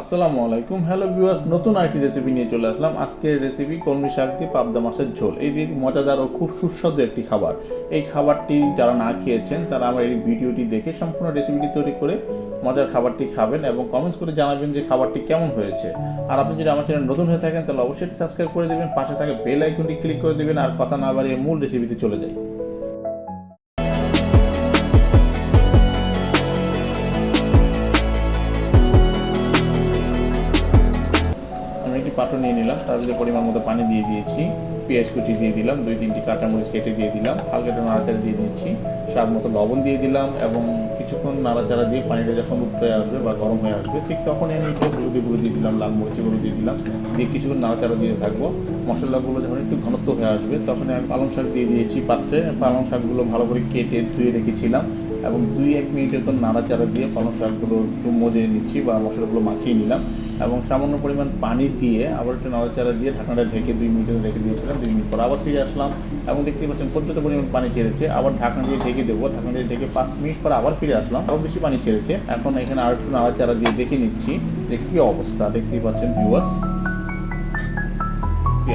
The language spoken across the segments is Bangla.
আসসালামু আলাইকুম। হ্যালো ভিউয়ার্স নতুন আইটি রেসিপি নিয়ে চলে আসলাম। আজকের রেসিপি কলমি শাক দিয়ে পাবদা মাছের ঝোল। এই মজাদার ও খুব সুস্বাদু একটি খাবার। এই খাবারটি যারা না খেয়েছেন, তারা আমার এই ভিডিওটি দেখে সম্পূর্ণ রেসিপিটি তৈরি করে মজার খাবারটি খাবেন এবং কমেন্টস করে জানাবেন যে খাবারটি কেমন হয়েছে। আর আপনি যদি আমার চ্যানেল নতুন হয়ে থাকেন, তাহলে অবশ্যই সাবস্ক্রাইব করে দেবেন। পাশে থাকা বেল আইকনটি ক্লিক করে দেবেন। আর কথা না বাড়িয়ে মূল রেসিপিতে চলে যাই। পাত্র নিয়ে নিলাম। তার ভিতরে পরিমাণ মতো পানি দিয়ে দিয়েছি, পেঁয়াজ কুচি দিয়ে দিলাম, দুই তিনটি কাঁচামরিচ কেটে দিয়ে দিলাম, হালকা একটু নাড়াচাড়া দিয়ে দিচ্ছি। স্বাদ মতো লবণ দিয়ে দিলাম এবং কিছুক্ষণ নাড়াচাড়া দিয়ে পানিটা যখন উঠে আসবে বা গরম হয়ে আসবে, ঠিক তখনই আমি একটু হলুদি গুঁড়ো দিয়ে দিলাম, লাল মরিচি গুঁড়ো দিয়ে দিলাম। দিয়ে কিছুক্ষণ নাড়াচাড়া দিয়ে থাকব। মশলাগুলো যখন একটু ঘনত্ব হয়ে আসবে, তখন আমি পালং শাক দিয়ে দিয়েছি পাত্রে। পালং শাকগুলো ভালো করে কেটে ধুয়ে রেখেছিলাম এবং দুই এক মিনিটের তো নাড়াচাড়া দিয়ে পালং শাকগুলো একটু মজে নিচ্ছি বা মশলাগুলো মাখিয়ে নিলাম। এবং সামান্য পরিমাণ পানি দিয়ে আবার একটু নড়াচাড়া দিয়ে ঢাকনাটা ঢেকে দুই মিনিটের রেখে দিয়েছিলাম, দুই মিনিট পর আবার ফিরে আসলাম এবং দেখতে পাচ্ছেন পর্যাপ্ত পরিমাণ পানি ছেড়েছে। আবার ঢাকনা দিয়ে ঢেকে দেবো, ঢাকনা দিয়ে ঢেকে পাঁচ মিনিট পর আবার ফিরে আসলাম, আরও বেশি পানি ছেড়েছে। এখন এখানে আর একটু নাড়াচাড়া দিয়ে দেখে নিচ্ছি যে কী অবস্থা। দেখতেই পাচ্ছেন ভিউয়ার্স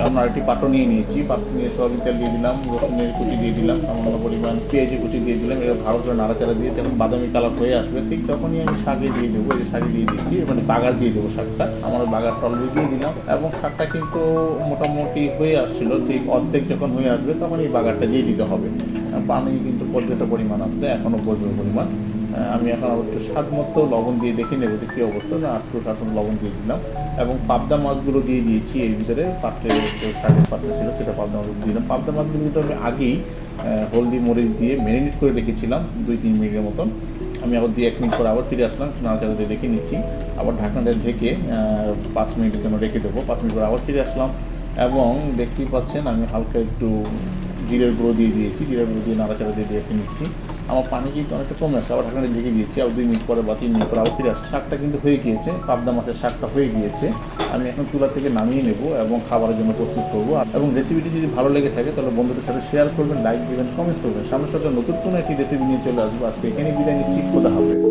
আমরা একটি পাটো নিয়ে নিয়েছি। পাত্র নিয়ে সয়াবিন তেল দিয়ে দিলাম, রসুনের কুচি দিয়ে দিলাম, সামান্য পরিমাণ পেঁয়াজের কুচি দিয়ে দিলাম। এটা ভালো করে নাড়াচাড়া দিয়ে যখন বাদামি কালার হয়ে আসবে, ঠিক তখনই আমি শাকে দিয়ে দেবো, এই শাকে দিয়ে দিচ্ছি মানে বাগার দিয়ে দেবো শাকটা। আমার বাগার টলবি দিয়ে দিলাম এবং শাকটা কিন্তু মোটামুটি হয়ে আসছিল, ঠিক অর্ধেক যখন হয়ে আসবে তখন এই বাগারটা দিয়ে দিতে হবে। পানি কিন্তু পর্যাপ্ত পরিমাণ আছে এখনও পর্যাপ্ত পরিমাণ। আমি এখন আবার একটু স্বাদ মতো লবণ দিয়ে দেখে নেব যে কী অবস্থা। না, আটটু মতো লবণ দিয়ে দিলাম এবং পাবদা মাছগুলো দিয়ে দিয়েছি। এর ভিতরে পাত্রে শাকের পাত্রে ছিল, সেটা পাবদা মাছগুলো দিলাম। পাবদা মাছগুলো কিন্তু আমি আগেই হলদি, মরিচ দিয়ে ম্যারিনেট করে রেখেছিলাম দুই, তিন মিনিটের মতন। আমি আবার দিয়ে এক মিনিট পরে আবার ফিরে আসলাম, নাড়াচাড়া দিয়ে দেখে নিচ্ছি। আবার ঢাকনাটা ঢেকে পাঁচ মিনিটের জন্য রেখে দেবো। পাঁচ মিনিট পরে আবার ফিরে আসলাম এবং দেখতেই পাচ্ছেন আমি হালকা একটু জিরের গুঁড়ো দিয়ে দিয়েছি। জিরের গুঁড়ো দিয়ে নাড়াচাড়া দিয়ে দেখে নিচ্ছি। আমার পানি কিন্তু অনেকটা কমে আসছে আবার ঢাকনাটা ঢেকে দিয়েছি আর দুই মিনিট পরে বা তিন মিনিট পরে আবার ফিরে আসছে। শাকটা কিন্তু হয়ে গিয়েছে, পাবদা মাছের শাকটা হয়ে গিয়েছে। আমি এখন চুলা থেকে নামিয়ে নেব এবং খাবারের জন্য প্রস্তুত করব। এবং রেসিপিটি যদি ভালো লেগে থাকে, তাহলে বন্ধুদের সাথে শেয়ার করবেন লাইক দেবেন কমেন্ট করবেন। সামনের সাথে নতুন কোনো একটি রেসিপি নিয়ে চলে আসব। আজকে এখানে বিদায় নিচ্ছি। খোদা হাফেজ।